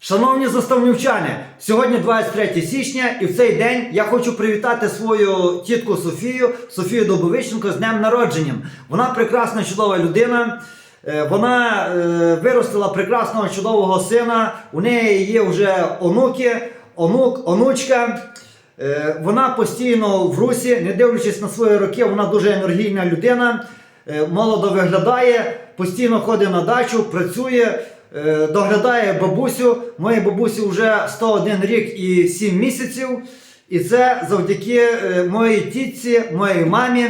Шановні заставнівчани, сьогодні 23 січня, і в цей день я хочу привітати свою тітку Софію, Софію Добовиченко з днем народженням. Вона прекрасна, чудова людина. Е, Вона е, виростила прекрасного чудового сина. У неї є вже онуки, онук, онучка. Е, Вона постійно в русі, не дивлячись на свої роки, вона дуже енергійна людина, молодо виглядає, постійно ходить на дачу, працює, доглядає бабусю. Моїй бабусі вже 101 рік і 7 місяців. І це завдяки е, моїй тітці, моїй мамі.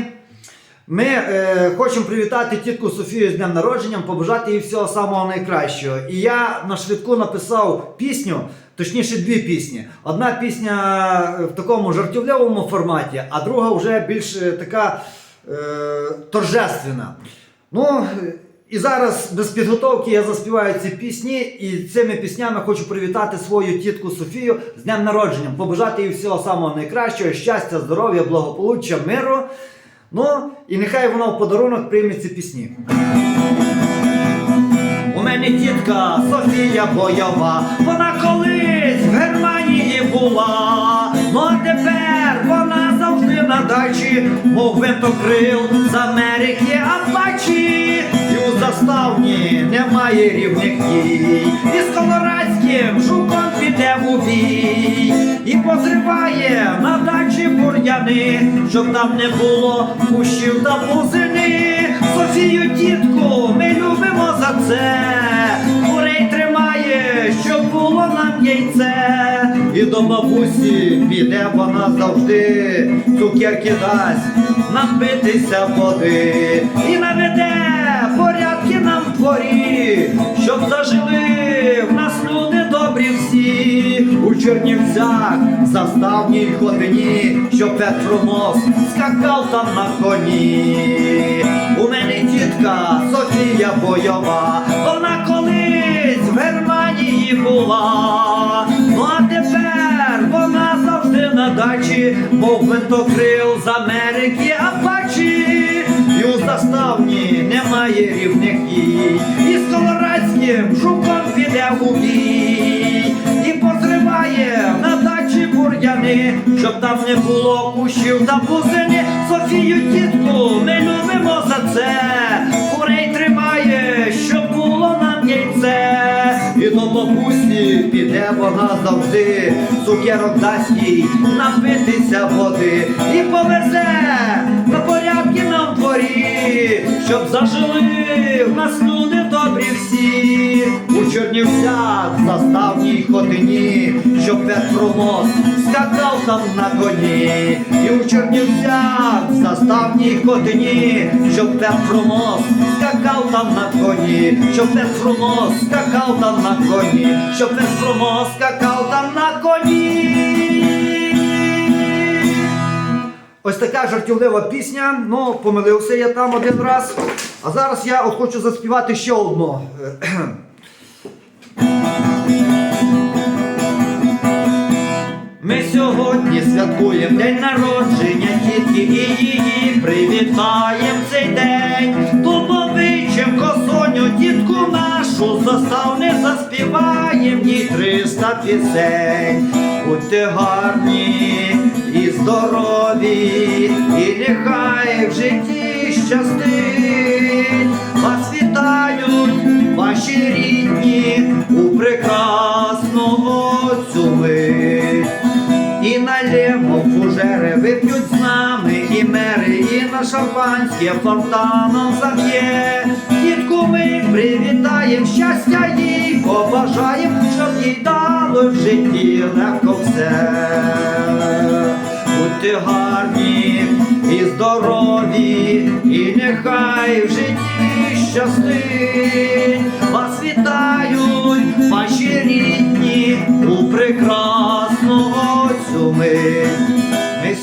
Ми е, хочемо привітати тітку Софію з днем народження, побажати їй всього самого найкращого. І я на швидку написав пісню, точніше дві пісні. Одна пісня в такому жартівливому форматі, а друга вже більш е, така е, торжественна. Ну, е, і зараз без підготовки я заспіваю ці пісні, і цими піснями хочу привітати свою тітку Софію з днем народження, побажати їй всього самого найкращого, щастя, здоров'я, благополуччя, миру. Ну, і нехай вона в подарунок прийме ці пісні. У мене тітка Софія бойова, вона колись в Германії була, ну а тепер вона завжди на дачі, мов винтокрил з Америки. І у заставні немає рівних їй. І з колорадським жуком піде в бій. І позриває на дачі бур'яни, щоб там не було кущів та бузини. Софію тітку ми любимо за це. Курей тримає, щоб було нам яйце. І до бабусі піде вона завжди, цукерки дасть напитися води і наведе дворі, щоб зажили в нас люди добрі всі у Чернівцях заставній ходині, щоб Петромос скакав там на коні. У мене тітка Софія бойова, вона колись в Германії була, ну а тепер вона завжди на дачі, мов винтокрил з Америки немає рівних їй, і з колорадським жуком піде у бій, і позриває на дачі бур'яни, щоб там не було кущів. Та бузини. Софію тітку ми любимо за це, До бабусі піде вона завжди, цукерок дасть їй напитися води і повезе на порядки нам дворі, щоб зажили в нас. У Чернівцях заставній хотині, щоб Петромос скакав там на коні. І у Чернівцях хотині, щоб Петромос скакав там на коні, щоб Петромос скакав там на коні, щоб Петромос скакав там на коні. Ось така жартівлива пісня. Ну, помилився я там один раз. А зараз я от хочу заспівати ще одну. Ми сьогодні святкуємо день народження тітки і її привітаємо цей день. Дубовичем косоню тітку нашу заставни заспіваєм їй триста пісень. Будьте гарні і здорові, і нехай в житті щастить. Вас вітають ваші рідні шампанське фонтаном заб'є. Тітку ми привітаєм, щастя їй побажаєм, щоб їй дало в житті легко все. Будьте гарні і здорові, і нехай в житті щастить. Вас вітають ваші рідні у прекрасну цю мить.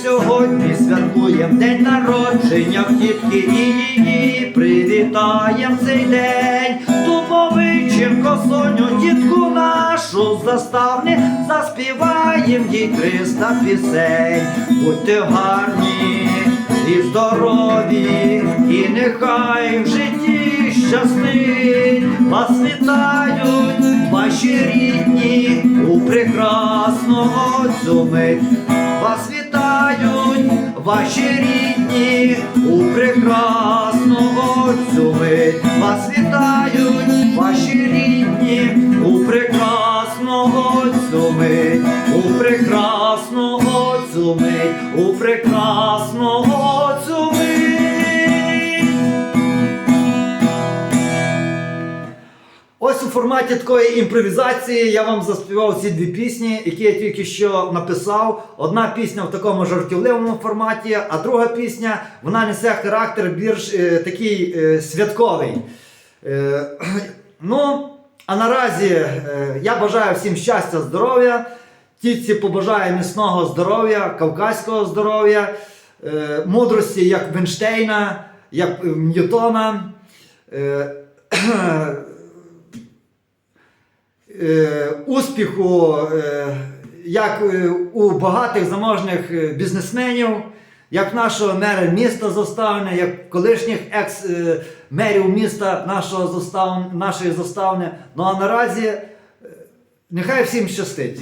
Сьогодні святкуємо день народження в тітки і її привітаєм цей день. Дубовиченко Соню, тітку нашу заставни, заспіваєм їй триста пісень. Будьте гарні і здорові, і нехай в житті щастить. Вас вітають ваші рідні у прекрасного цю мить. Вас ваші рідні у прекрасного цю мить. Вас вітають ваші рідні у прекрасного цю мить, у прекрасного цю мить, у прекрасного Ось у форматі такої імпровізації я вам заспівав ці дві пісні, які я тільки що написав. Одна пісня в такому жартівливому форматі, а друга пісня вона несе характер більш е, такий е, святковий. Е, ну, а наразі е, я бажаю всім щастя, здоров'я. Тітці побажаю міцного здоров'я, кавказького здоров'я, е, мудрості, як Вінштейна, як Ньютона. Е, е, успіху е, як е, у багатих заможних е, бізнесменів, як нашого мера міста заставне, як колишніх екс-мерів міста нашого заставне, нашої заставни. Ну а наразі е, нехай всім щастить.